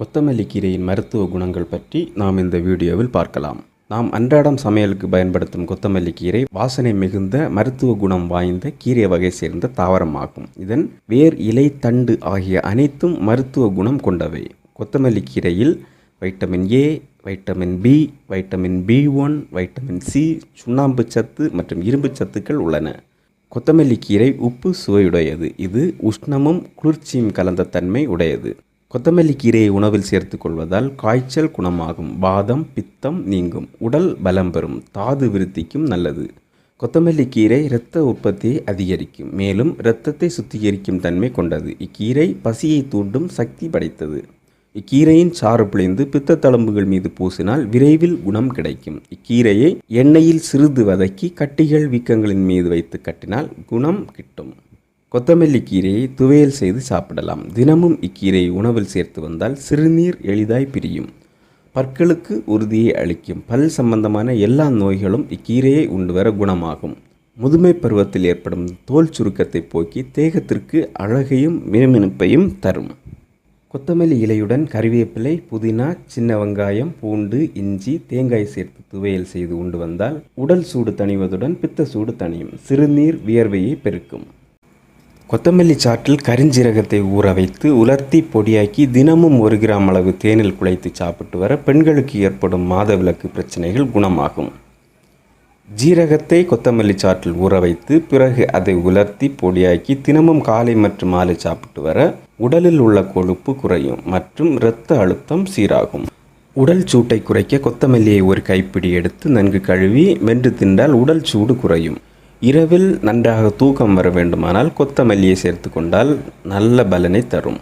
கொத்தமல்லி கீரையின் மருத்துவ குணங்கள் பற்றி நாம் இந்த வீடியோவில் பார்க்கலாம். நாம் அன்றாடம் சமையலுக்கு பயன்படுத்தும் கொத்தமல்லி கீரை வாசனை மிகுந்த மருத்துவ குணம் வாய்ந்த கீரை வகை சேர்ந்த தாவரமாகும். இதன் வேர் இலை தண்டு ஆகிய அனைத்தும் மருத்துவ குணம் கொண்டவை. கொத்தமல்லி கீரையில் vitamin A vitamin B vitamin B one vitamin C சுண்ணாம்பு சத்து மற்றும் இரும்பு சத்துக்கள் உள்ளன. கொத்தமல்லி கீரை உப்பு சுவையுடையது. இது உஷ்ணமும் குளிர்ச்சியும் கலந்த தன்மை உடையது. கொத்தமல்லி கீரையை உணவில் சேர்த்துக் கொள்வதால் காய்ச்சல் குணமாகும். வாதம் பித்தம் நீங்கும். உடல் பலம் பெறும். தாது விருத்திக்கும் நல்லது. கொத்தமல்லி கீரை இரத்த உற்பத்தியை அதிகரிக்கும். மேலும் இரத்தத்தை சுத்திகரிக்கும் தன்மை கொண்டது. இக்கீரை பசியை தூண்டும் சக்தி படைத்தது. இக்கீரையின் சாறு பிழிந்து பித்த தளம்புகள் மீது பூசினால் விரைவில் குணம் கிடைக்கும். இக்கீரையை எண்ணெயில் சிறிது வதக்கி கட்டிகள் வீக்கங்களின் மீது வைத்து கட்டினால் குணம் கிட்டும். கொத்தமல்லி கீரையை துவையல் செய்து சாப்பிடலாம். தினமும் இக்கீரையை உணவில் சேர்த்து வந்தால் சிறுநீர் எளிதாய் பிரியும். பற்களுக்கு உறுதியை அளிக்கும் பல் சம்பந்தமான எல்லா நோய்களும் இக்கீரையை உண்டு வர குணமாகும். முதுமை பருவத்தில் ஏற்படும் தோல் சுருக்கத்தை போக்கி தேகத்திற்கு அழகையும் மினுமினுப்பையும் தரும். கொத்தமல்லி இலையுடன் கறிவேப்பிலை புதினா சின்ன வெங்காயம் பூண்டு இஞ்சி தேங்காய் சேர்த்து துவையல் செய்து உண்டு வந்தால் உடல் சூடு தணிவதுடன் பித்த சூடு தணியும். சிறுநீர் வியர்வையை பெருக்கும். கொத்தமல்லி சாற்றில் கரிஞ்சீரகத்தை ஊற வைத்து உலர்த்தி பொடியாக்கி தினமும் ஒரு கிராம் அளவு தேனில் குழைத்து சாப்பிட்டு வர பெண்களுக்கு ஏற்படும் மாதவிலக்கு பிரச்சனைகள் குணமாகும். ஜீரகத்தை கொத்தமல்லி சாற்றில் ஊற வைத்து பிறகு அதை உலர்த்தி பொடியாக்கி தினமும் காலை மற்றும் மாலை சாப்பிட்டு வர உடலில் உள்ள கொழுப்பு குறையும் மற்றும் இரத்த அழுத்தம் சீராகும். உடல் சூட்டை குறைக்க கொத்தமல்லியை ஒரு கைப்பிடி எடுத்து நன்கு கழுவி மென்று தின்றால் உடல் சூடு குறையும். இரவில் நன்றாக தூக்கம் வர வேண்டுமானால் கொத்தமல்லியை சேர்த்து கொண்டால் நல்ல பலனை தரும்.